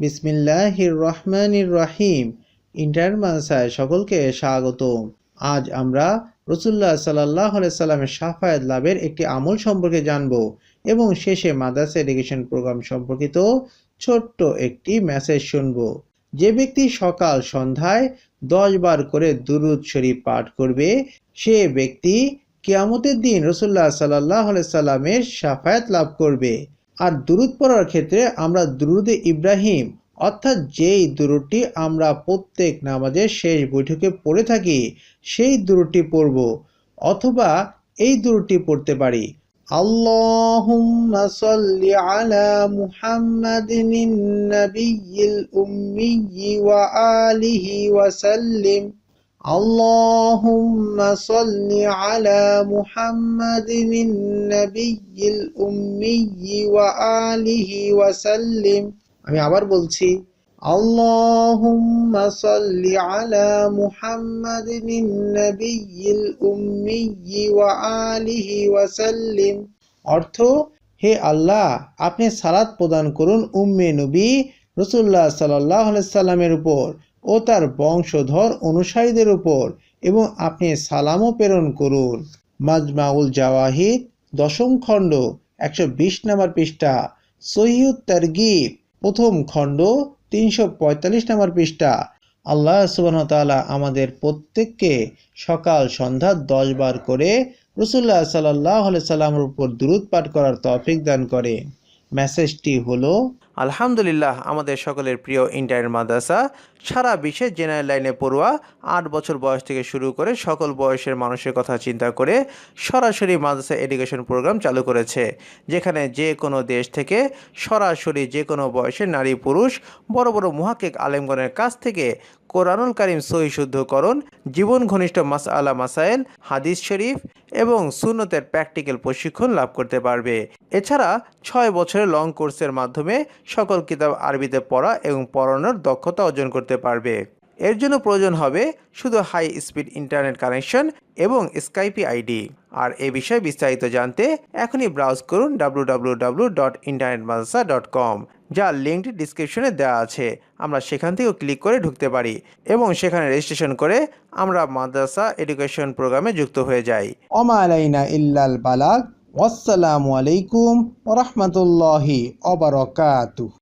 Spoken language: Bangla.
বিসমিল্লাহির রহমানির রহিম ইন্টার মানসায় সকলকে স্বাগত আজ আমরা রসুল্লাহ সাল্লাহ সাল্লামের সাফায়াত লাভের একটি আমল সম্পর্কে জানব এবং শেষে মাদ্রাসা এডুকেশন প্রোগ্রাম সম্পর্কিত ছোট্ট একটি মেসেজ শুনব। যে ব্যক্তি সকাল সন্ধ্যায় দশ বার করে দুরুদ শরীফ পাঠ করবে, সে ব্যক্তি কেয়ামতের দিন রসুল্লাহ সাল্লাহ সাল্লামের সাফায়াত লাভ করবে। আর দুরুদ পড়ার ক্ষেত্রে আমরা দুরুদে ইব্রাহিম, অর্থাৎ যেই দুরুটি আমরা প্রত্যেক নামাজের শেষ বৈঠকে পড়ে থাকি, সেই দুরুদটি পড়ব, অথবা এই দুরুটি পড়তে পারি। আল্লাহুম্মা সাল্লি আলা মুহাম্মাদিন নাবিয়্যিল উম্মিয়্যি ওয়া আলিহি ওয়া সাল্লিম। اللهم صل على محمد النبي الأمي وآله وسلم আমি আবার বলছি اللهم صل على محمد النبي الأمي وآله وسلم অর্থ হে আল্লাহ আপনি সালাত প্রদান করুন উম্মে নবী রসুল্লাহ সাল্লাহ সাল্লামের উপর ও তার বংশধর অনুসারীদের উপর এবং আপনি সালামও প্রেরণ করুন। মাজমাউল জাওয়াহিদ, দশম খণ্ড, একশো বিশ নম্বর পৃষ্ঠা। সহিউত তারগিব, প্রথম খণ্ড, তিনশো পঁয়তাল্লিশ নম্বর পৃষ্ঠা। আল্লাহ সুবাহ তাআলা আমাদের প্রত্যেককে সকাল, সন্ধ্যা দশ বার করে রসুল্লাহ সাল্লাহ সাল্লামের উপর দূরত পাঠ করার তৌফিক দান করে। মেসেজটি হলো, আলহামদুলিল্লাহ, আমাদের সকলের প্রিয় ইন্টারনেট মাদ্রাসা, সারা বিশ্বে জেনারেল লাইনে পড়ুয়া, আট বছর বয়স থেকে শুরু করে সকল বয়সের মানুষের কথা চিন্তা করে সরাসরি মাদ্রাসা এডুকেশন প্রোগ্রাম চালু করেছে, যেখানে যে কোনো দেশ থেকে সরাসরি যে কোনো বয়সের নারী পুরুষ, বড় বড় মুহাক্কিক আলেমগণের কাছ থেকে কোরআনুল কারিম সহি শুদ্ধকরণ, জীবন ঘনিষ্ঠ মাস আলা মাসাইল, হাদিস শরীফ এবং সুনতের প্র্যাকটিক্যাল প্রশিক্ষণ লাভ করতে পারবে। এছাড়া ছয় বছরের লং কোর্সের মাধ্যমে সকল কিতাব আরবিতে পড়া এবং পড়ানোর দক্ষতা অর্জন করতে পারবে। এর জন্য প্রয়োজন হবে শুধু হাই স্পিড ইন্টারনেট কানেকশন এবং স্কাইপি আইডি আর এ বিষয়ে বিস্তারিত জানতে এখনই ব্রাউজ করুন কম যার লিঙ্কটি ডিসক্রিপশনে দেওয়া আছে। আমরা সেখান থেকেও ক্লিক করে ঢুকতে পারি এবং সেখানে রেজিস্ট্রেশন করে আমরা মাদ্রাসা এডুকেশন প্রোগ্রামে যুক্ত হয়ে যাই। অমা আলাইনা ইল্লাল বালাগ, ওয়াসসালামু আলাইকুম ওরহমতুল্লাহি অবরকাতু